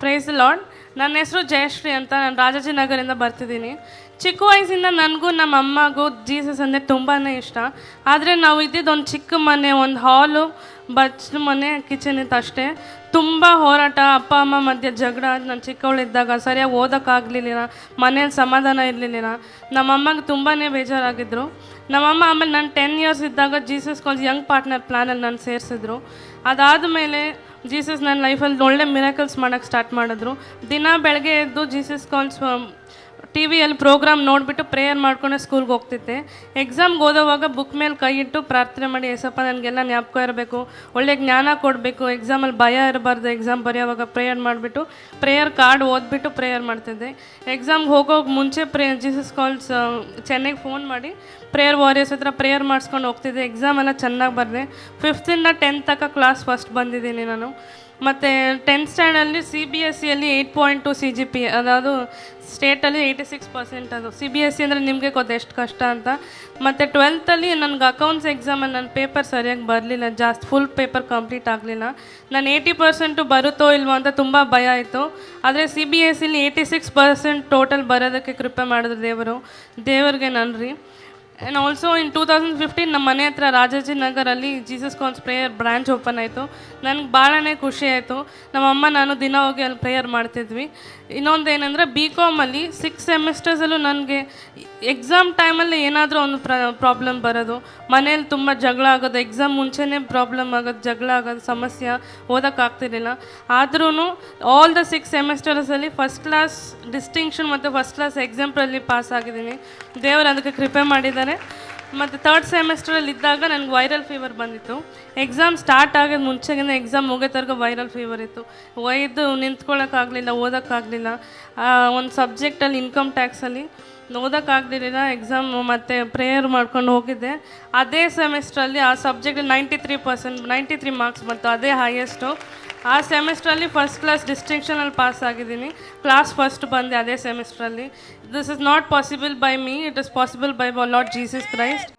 Price Lad ನನ್ನ ಹೆಸರು ಜಯಶ್ರೀ ಅಂತ. ನಾನು ರಾಜಾಜಿನಗರಿಂದ ಬರ್ತಿದ್ದೀನಿ. ಚಿಕ್ಕ ವಯಸ್ಸಿಂದ ನನಗೂ ನಮ್ಮ ಅಮ್ಮಗೂ ಜೀಸಸ್ ಅಂದರೆ ತುಂಬಾ ಇಷ್ಟ. ಆದರೆ ನಾವು ಇದ್ದಿದ್ದು ಒಂದು ಚಿಕ್ಕ ಮನೆ, ಒಂದು ಹಾಲು ಬಚ್ ಮನೆ, ಕಿಚನ್ ಇತ್ತು ಅಷ್ಟೇ. ತುಂಬ ಹೋರಾಟ, ಅಪ್ಪ, ಅಮ್ಮ ಮಧ್ಯೆ ಜಗಳ. ನಾನು ಚಿಕ್ಕವಳಿದ್ದಾಗ ಸರಿಯಾಗಿ ಓದೋಕ್ಕಾಗಲಿಲ್ಲ ಮನೇಲಿ ಸಮಾಧಾನ ಇರಲಿಲ್ಲ ನಮ್ಮಮ್ಮಗೆ ತುಂಬಾ ಬೇಜಾರಾಗಿದ್ದರು ನಮ್ಮಮ್ಮ ಆಮೇಲೆ ನಾನು ಟೆನ್ ಇಯರ್ಸ್ ಇದ್ದಾಗ ಜೀಸಸ್ ಕಾಲೇಜ್ ಯಂಗ್ ಪಾರ್ಟ್ನರ್ ಪ್ಲ್ಯಾನಲ್ಲಿ ನಾನು ಸೇರಿಸಿದ್ರು. ಅದಾದಮೇಲೆ ಜೀಸಸ್ ನನ್ನ ಲೈಫಲ್ಲಿ ಒಳ್ಳೆ ಮಿರಾಕಲ್ಸ್ ಮಾಡೋಕ್ಕೆ ಸ್ಟಾರ್ಟ್ ಮಾಡಿದ್ರು. ದಿನ ಬೆಳಗ್ಗೆ ಎದ್ದು ಜೀಸಸ್ ಕಾಲ್ಸ್ ಟಿ ವಿಯಲ್ಲಿ ಪ್ರೋಗ್ರಾಮ್ ನೋಡಿಬಿಟ್ಟು ಪ್ರೇಯರ್ ಮಾಡ್ಕೊಂಡೆ ಸ್ಕೂಲ್ಗೆ ಹೋಗ್ತಿದ್ದೆ. ಎಕ್ಸಾಮ್ಗೆ ಓದೋವಾಗ ಬುಕ್ ಮೇಲೆ ಕೈ ಇಟ್ಟು ಪ್ರಾರ್ಥನೆ ಮಾಡಿ ಎಸಪ್ಪ ನನಗೆಲ್ಲ ಜ್ಞಾಪಕ ಇರಬೇಕು. ಒಳ್ಳೆ ಜ್ಞಾನ ಕೊಡಬೇಕು. ಎಕ್ಸಾಮಲ್ಲಿ ಭಯ ಇರಬಾರ್ದು. ಎಕ್ಸಾಮ್ ಬರೆಯೋವಾಗ ಪ್ರೇಯರ್ ಮಾಡಿಬಿಟ್ಟು, ಪ್ರೇಯರ್ ಕಾರ್ಡ್ ಓದ್ಬಿಟ್ಟು ಪ್ರೇಯರ್ ಮಾಡ್ತಿದ್ದೆ. ಎಕ್ಸಾಮ್ಗೆ ಹೋಗೋಕೆ ಮುಂಚೆ ಪ್ರೇ ಜೀಸಸ್ ಕಾಲ್ಸ್ ಚೆನ್ನೈಗೆ ಫೋನ್ ಮಾಡಿ, ಪ್ರೇಯರ್ ವಾರಿಯರ್ಸ್ ಹತ್ರ ಪ್ರೇಯರ್ ಮಾಡಿಸ್ಕೊಂಡು ಹೋಗ್ತಿದ್ದೆ. ಎಕ್ಸಾಮ್ ಎಲ್ಲ ಚೆನ್ನಾಗಿ ಬರೆದೆ. ಫಿಫ್ತಿಂದ ಟೆಂತ್ ತನಕ ಕ್ಲಾಸ್ ಫಸ್ಟ್ ಬಂದಿದ್ದೀನಿ ನಾನು. ಮತ್ತು ಟೆಂತ್ ಸ್ಟ್ಯಾಂಡಲ್ಲಿ ಸಿ ಬಿ ಎಸ್ ಸಿಯಲ್ಲಿ eight point two C G P ಅದಾವುದು ಸ್ಟೇಟಲ್ಲಿ ಏಯ್ಟಿ ಸಿಕ್ಸ್ ಪರ್ಸೆಂಟ್ ಅದು. ಸಿ ಬಿ ಎಸ್ ಸಿ ಅಂದರೆ ನಿಮಗೆ ಗೊತ್ತು ಎಷ್ಟು ಕಷ್ಟ ಅಂತ. ಮತ್ತು ಟ್ವೆಲ್ತಲ್ಲಿ ನನಗೆ ಅಕೌಂಟ್ಸ್ ಎಕ್ಸಾಮಲ್ಲಿ ನನ್ನ ಪೇಪರ್ ಸರಿಯಾಗಿ ಬರಲಿಲ್ಲ, ಜಾಸ್ತಿ ಫುಲ್ ಪೇಪರ್ ಕಂಪ್ಲೀಟ್ ಆಗಲಿಲ್ಲ. ನಾನು ಏಯ್ಟಿ ಪರ್ಸೆಂಟು ಬರುತ್ತೋ ಇಲ್ವೋ ಅಂತ ತುಂಬ ಭಯ ಆಯಿತು. ಆದರೆ ಸಿ ಬಿ ಎಸ್ ಸಿಲಿ ಏಯ್ಟಿ ಸಿಕ್ಸ್ ಪರ್ಸೆಂಟ್ ಟೋಟಲ್ ಬರೋದಕ್ಕೆ ಕೃಪೆ ಮಾಡಿದ್ರು ದೇವರು. ದೇವರಿಗೆ ನನ್ರಿ. And also in two thousand fifteen ನಮ್ಮ ಮನೆ ಹತ್ರ Rajaji ನಗರಲ್ಲಿ Jesus calls prayer branch open ಆಯಿತು. ನನಗೆ ಭಾಳನೇ ಖುಷಿ ಆಯಿತು. ನಮ್ಮಮ್ಮ ನಾನು ದಿನ ಹೋಗಿ ಅಲ್ಲಿ ಪ್ರೇಯರ್ ಮಾಡ್ತಿದ್ವಿ. ಇನ್ನೊಂದು ಏನಂದರೆ ಬಿ ಕಾಮಲ್ಲಿ ಸಿಕ್ಸ್ ಸೆಮಿಸ್ಟರ್ಸಲ್ಲೂ ನನಗೆ ಎಕ್ಸಾಮ್ ಟೈಮಲ್ಲಿ ಏನಾದರೂ ಒಂದು ಪ್ರ ಪ್ರಾಬ್ಲಮ್ ಬರೋದು, ಮನೇಲಿ ತುಂಬ ಜಗಳ ಆಗೋದು ಎಕ್ಸಾಮ್ ಮುಂಚೆನೇ ಪ್ರಾಬ್ಲಮ್ ಆಗೋದು, ಜಗಳ ಆಗೋದು, ಸಮಸ್ಯೆ ಓದೋಕ್ಕಾಗ್ತಿರ್ಲಿಲ್ಲ ಆದ್ರೂ ಆಲ್ ದ ಸಿಕ್ಸ್ ಸೆಮಿಸ್ಟರ್ಸಲ್ಲಿ ಫಸ್ಟ್ ಕ್ಲಾಸ್ ಡಿಸ್ಟಿಂಕ್ಷನ್ ಮತ್ತು ಫಸ್ಟ್ ಕ್ಲಾಸ್ ಎಕ್ಸಾಂಪಲಲ್ಲಿ ಪಾಸ್ ಆಗಿದ್ದೀನಿ. ದೇವರು ಅದಕ್ಕೆ ಕೃಪೆ ಮಾಡಿದ್ದಾರೆ. ಮತ್ತು ತರ್ಡ್ ಸೆಮಿಸ್ಟ್ರಲ್ಲಿ ಇದ್ದಾಗ ನನಗೆ ವೈರಲ್ ಫೀವರ್ ಬಂದಿತ್ತು. ಎಕ್ಸಾಮ್ ಸ್ಟಾರ್ಟ್ ಆಗೋದು ಮುಂಚೆಗಿಂತ ಎಕ್ಸಾಮ್ ಮುಗಿತರ್ಗ ವೈರಲ್ ಫೀವರ್ ಇತ್ತು. ಒಯ್ದು ನಿಂತ್ಕೊಳ್ಳೋಕ್ಕಾಗಲಿಲ್ಲ ಓದೋಕ್ಕಾಗಲಿಲ್ಲ ಒಂದು ಸಬ್ಜೆಕ್ಟಲ್ಲಿ ಇನ್ಕಮ್ ಟ್ಯಾಕ್ಸಲ್ಲಿ ಓದೋಕ್ಕಾಗಲಿಲ್ಲ ಎಕ್ಸಾಮ್ ಮತ್ತು ಪ್ರೇಯರ್ ಮಾಡ್ಕೊಂಡು ಹೋಗಿದ್ದೆ. ಅದೇ ಸೆಮಿಸ್ಟ್ರಲ್ಲಿ ಆ subject ninety three percent ninety three marks ಬಂತು, ಅದೇ ಹೈಯೆಸ್ಟು ಆ ಸೆಮಿಸ್ಟ್ರಲ್ಲಿ ಫಸ್ಟ್ ಕ್ಲಾಸ್ ಡಿಸ್ಟಿಂಕ್ಷನಲ್ಲಿ ಪಾಸ್ ಆಗಿದ್ದೀನಿ. ಕ್ಲಾಸ್ ಫಸ್ಟ್ ಬಂದೆ ಅದೇ ಸೆಮಿಸ್ಟ್ರಲ್ಲಿ this is not possible by me it is possible by Lord Jesus Christ